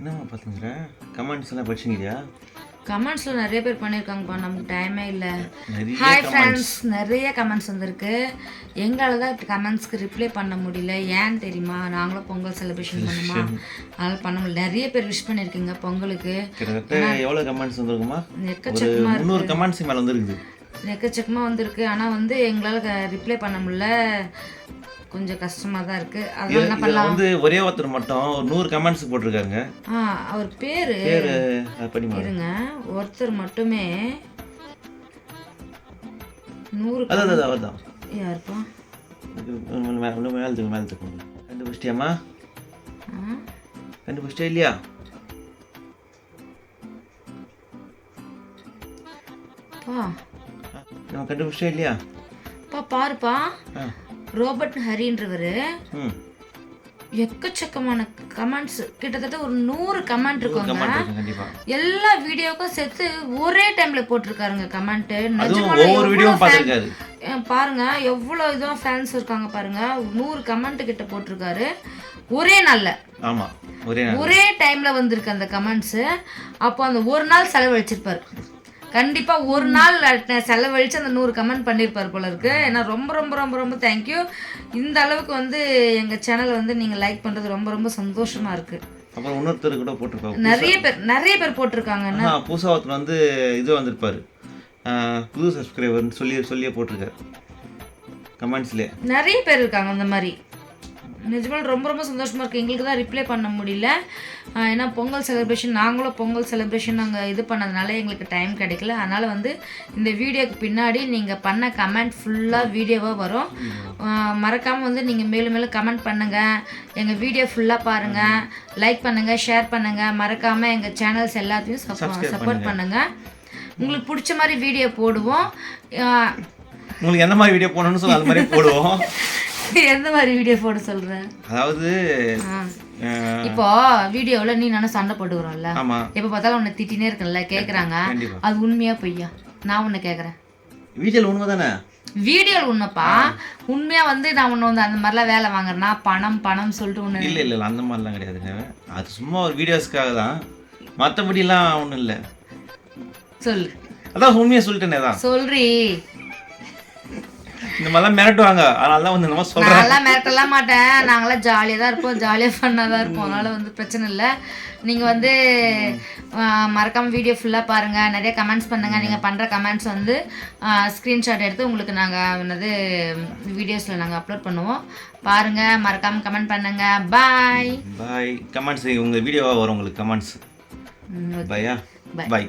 என்னம்மா பார்த்துங்கிற கமெண்ட்ஸ் எல்லாம் படிச்சுங்கிறியா கமெண்ட்ஸில் நிறைய பேர் பண்ணியிருக்காங்கப்பா நமக்கு டைமே இல்லை. ஹாய் ஃப்ரெண்ட்ஸ் நிறைய கமெண்ட்ஸ் வந்திருக்கு. எங்களால் தான் கமெண்ட்ஸ்க்கு ரிப்ளை பண்ண முடியல. ஏன்னு தெரியுமா? நாங்களும் பொங்கல் செலிப்ரேஷன் பண்ணுமா? அதனால் பண்ண முடியல. நிறைய பேர் விஷ் பண்ணியிருக்கீங்க பொங்கலுக்கு. எவ்வளோ கமெண்ட்ஸ் வந்திருக்குமா எக்கச்சக்கமாக முந்நூறு கமெண்ட்ஸ் மேலே வந்துருக்குது. எக்கச்சக்கமாக வந்திருக்கு. ஆனால் வந்து எங்களால் ரிப்ளை பண்ண முடியல. கொஞ்சம் கஷ்டமாக தான் இருக்குது அதனால என்ன பண்ணலாம்? வந்து ஒரே ஒருத்தர் மட்டும் ஒரு நூறு கமெண்ட்ஸ் போட்டிருக்காங்க. ஆ அவர் பேர் பேர் இருங்க. ஒருத்தர் மட்டுமே நூறு அது அது அவர் தான் யாருப்பா? மேலே தூக்கு மேலே தூக்கு. கண்டுபிடிச்சிட்டியாம்மா? கண்டுபிடிச்சிட்டே இல்லையா? பா நம்ம கண்டுபிடிச்சிட்டே இல்லையா? பா பாருப்பா. ஆ. ரோபர்ட் ஹரின்றவர். எக்கச்சக்கமான கமெண்ட்ஸ் கிட்டத்தட்ட ஒரு நூறு கமெண்ட் இருக்குங்க. எல்லா வீடியோக்கும் சேர்த்து ஒரே டைம்ல போட்டிருக்காருங்க கமெண்ட் பாருங்க எவ்வளோ இதுவும் ஃபேன்ஸ் இருக்காங்க பாருங்க. நூறு கமெண்ட் கிட்ட போட்டிருக்காரு. ஒரே நாள்ல. ஒரே டைம்ல வந்திருக்கு அந்த கமெண்ட்ஸ் அப்போ அந்த ஒரு நாள் செலவழிச்சிருப்பாரு. கண்டிப்பா ஒரு நாள் செலவழிச்சு அந்த நூறு கமெண்ட் பண்ணியிருப்பாரு போல இருக்கு. ஏன்னா ரொம்ப ரொம்ப ரொம்ப ரொம்ப தேங்க்யூ இந்த அளவுக்கு வந்து எங்க சேனல் வந்து நீங்க லைக் பண்றது ரொம்ப ரொம்ப சந்தோஷமா இருக்கு. அப்புறம் இன்னொருத்தர் கூட போட்டிருப்பாரு நிறைய பேர் நிறைய பேர் போட்டிருக்காங்க. ஒருத்தர் வந்து இது வந்திருப்பாரு. புது சப்ஸ்கிரைபர்னு சொல்லி சொல்லியே போட்டிருக்காரு. கமெண்ட்ஸ்லேயே நிறைய பேர் இருக்காங்க அந்த மாதிரி. நிஜமாக ரொம்ப ரொம்ப சந்தோஷமா இருக்கு. எங்களுக்கு தான் ரிப்ளை பண்ண முடியல. ஏன்னா பொங்கல் செலிப்ரேஷன் நாங்களும் பொங்கல் செலிப்ரேஷன் நாங்கள் இது பண்ணதுனால எங்களுக்கு டைம் கிடைக்கல. அதனால் வந்து இந்த வீடியோக்கு பின்னாடி நீங்கள் பண்ண கமெண்ட் ஃபுல்லாக வீடியோவாக வரும். மறக்காமல் வந்து நீங்கள் மேலும் மேலும் கமெண்ட் பண்ணுங்கள் எங்கள் வீடியோ ஃபுல்லாக பாருங்கள் லைக் பண்ணுங்கள் ஷேர் பண்ணுங்கள் மறக்காமல் எங்கள் சேனல்ஸ் எல்லாத்தையும் சப்போர்ட் பண்ணுங்கள் உங்களுக்கு பிடிச்ச மாதிரி வீடியோ போடுவோம். உங்களுக்கு எந்த மாதிரி வீடியோ போடணும்னு சொல்லி அது மாதிரி போடுவோம். எந்த மாதிரி வீடியோ போட சொல்கிறேன் அதாவது இப்போ வீடியோவில் நீ நானும் சண்டை போட்டுக்கிறோம்ல. எப்போ பார்த்தாலும் உன்னை திட்டினே இருக்கல கேட்குறாங்க அது உண்மையா பொய்யா? நான் உன்னை கேட்குறேன் வீட்டில் உண்மை தானே? வீடியோவில் உண்மைப்பா. உண்மையா வந்து நான் உன்னை வந்து அந்த மாதிரிலாம் வேலை வாங்குறேன்னா பணம் பணம் சொல்லிட்டு உன்னை இல்லை இல்லை அந்த மாதிரிலாம் கிடையாதுங்க. அது சும்மா ஒரு வீடியோஸ்க்காக தான். மற்றபடிலாம் ஒன்றும் இல்லை. சொல்லு. அதான் உண்மையை சொல்லிட்டேனே தான் சொல்றி. இந்த மாதிரிலாம் மிரட்டுவாங்க. அதனால தான் வந்து நம்ம சொல்கிறேன் நான்லாம் மிரட்டலாம் மாட்டேன். நாங்களாம் ஜாலியாக தான் இருப்போம். ஜாலியாக ஃபன்னாக தான் இருப்போம். அதனால வந்து பிரச்சனை இல்லை. நீங்கள் வந்து மறக்காமல் வீடியோ ஃபுல்லாக பாருங்கள் நிறைய கமெண்ட்ஸ் பண்ணுங்கள் நீங்கள் பண்ணுற கமெண்ட்ஸ் வந்து ஸ்க்ரீன்ஷாட் எடுத்து உங்களுக்கு நாங்கள் என்னது வீடியோஸில் நாங்கள் அப்லோட் பண்ணுவோம். பாருங்கள் மறக்காமல் கமெண்ட் பண்ணுங்கள் பாய் பாய் கமெண்ட்ஸ் உங்கள் வீடியோவாக வரும் உங்களுக்கு கமெண்ட்ஸ் பாயா Bye. Bye